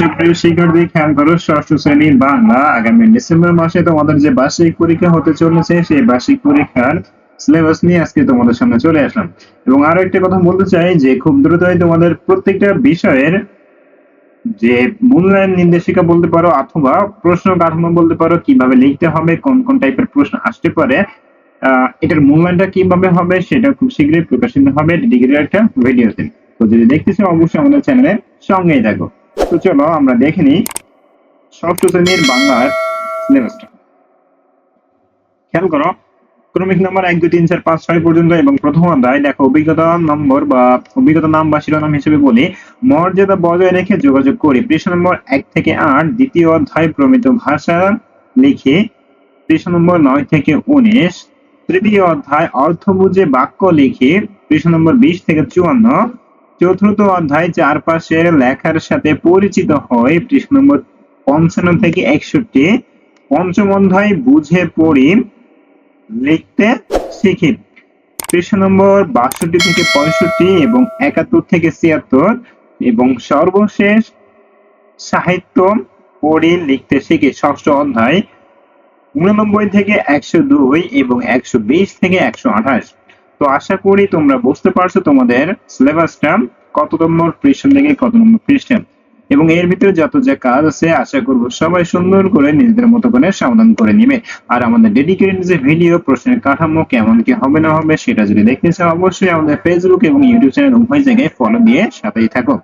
সুপ্রিয় শিক্ষার্থী, খেয়াল করো, ষষ্ঠ শ্রেণির বাংলা আগামী ডিসেম্বর মাসে তোমাদের যে বার্ষিক পরীক্ষা হতে চলেছে, সেই বার্ষিক পরীক্ষার সিলেবাস নিয়ে আজকে তোমাদের সামনে চলে আসলাম। এবং আরও একটা কথা বলতে চাই, যে খুব দ্রুতই তোমাদের প্রত্যেকটা বিষয়ের যে মূল্যায়ন নির্দেশিকা বলতে পারো, অথবা প্রশ্ন কাঠামো বলতে পারো, কীভাবে লিখতে হবে, কোন কোন টাইপের প্রশ্ন আসতে পারে এটার মূল্যায়নটা কীভাবে হবে, সেটা খুব শীঘ্রই প্রকাশিত হবে ডিগ্রির একটা ভিডিওতে। তো যদি দেখতে চাও, অবশ্যই আমাদের চ্যানেলের সঙ্গেই থাকো। তো চলো আমরা দেখে নিই ষষ্ঠ শ্রেণির বাংলার সিলেবাসটা খেয়াল করো, ক্রমিক নম্বর এক, দুই, তিন, চার, পাঁচ, ছয় পর্যন্ত এবং প্রথম অধ্যায় দেখো অভিজ্ঞতা নম্বর বা অভিজ্ঞতা নাম বা শিরোনাম হিসেবে বলি, মর্যাদা বজায় রেখে যোগাযোগ করি। পৃষ্ঠ নম্বর এক থেকে আট, দ্বিতীয় অধ্যায় প্রমিত ভাষা লিখে, পৃষ্ঠ নম্বর নয় থেকে উনিশ, তৃতীয় অধ্যায় অর্থ বুঝে বাক্য লিখে, পৃষ্ঠ নম্বর বিশ থেকে চুয়ান্ন চতুর্থ অধ্যায় চারপাশের লেখার সাথে পরিচিত হয় পৃষ্ঠ নম্বর পঞ্চান্ন থেকে একষট্টি। পঞ্চম অধ্যায় বুঝে পড়ি, লিখতে শিখি। পৃষ্ঠ নম্বর বাষট্টি থেকে পঁয়ষট্টি এবং একাত্তর থেকে ছিয়াত্তর এবং সর্বশেষ সাহিত্য পড়ি লিখতে শিখি। ষষ্ঠ অধ্যায় উননব্বই থেকে একশো দুই এবং একশো বিশ থেকে একশো আঠাশ। তো আশা করি তোমরা বুঝতে পারছ তোমাদের সিলেবাসটা কত নম্বর পৃষ্ঠ থেকে কত নম্বর পৃষ্ঠে। এবং এর ভিতরে যত যে কাজ আছে, আশা করব সবাই সুন্দর করে নিজেদের মতো করে সমাধান করে নিবে। আর আমাদের ডেডিকেটেড যে ভিডিও প্রশ্নের কাঠামো, কেমন কি হবে না হবে, সেটা যদি দেখতে চাও, অবশ্যই আমাদের ফেসবুক এবং ইউটিউব চ্যানেল উভয় জায়গায় ফলো দিয়ে সাথেই থাকো।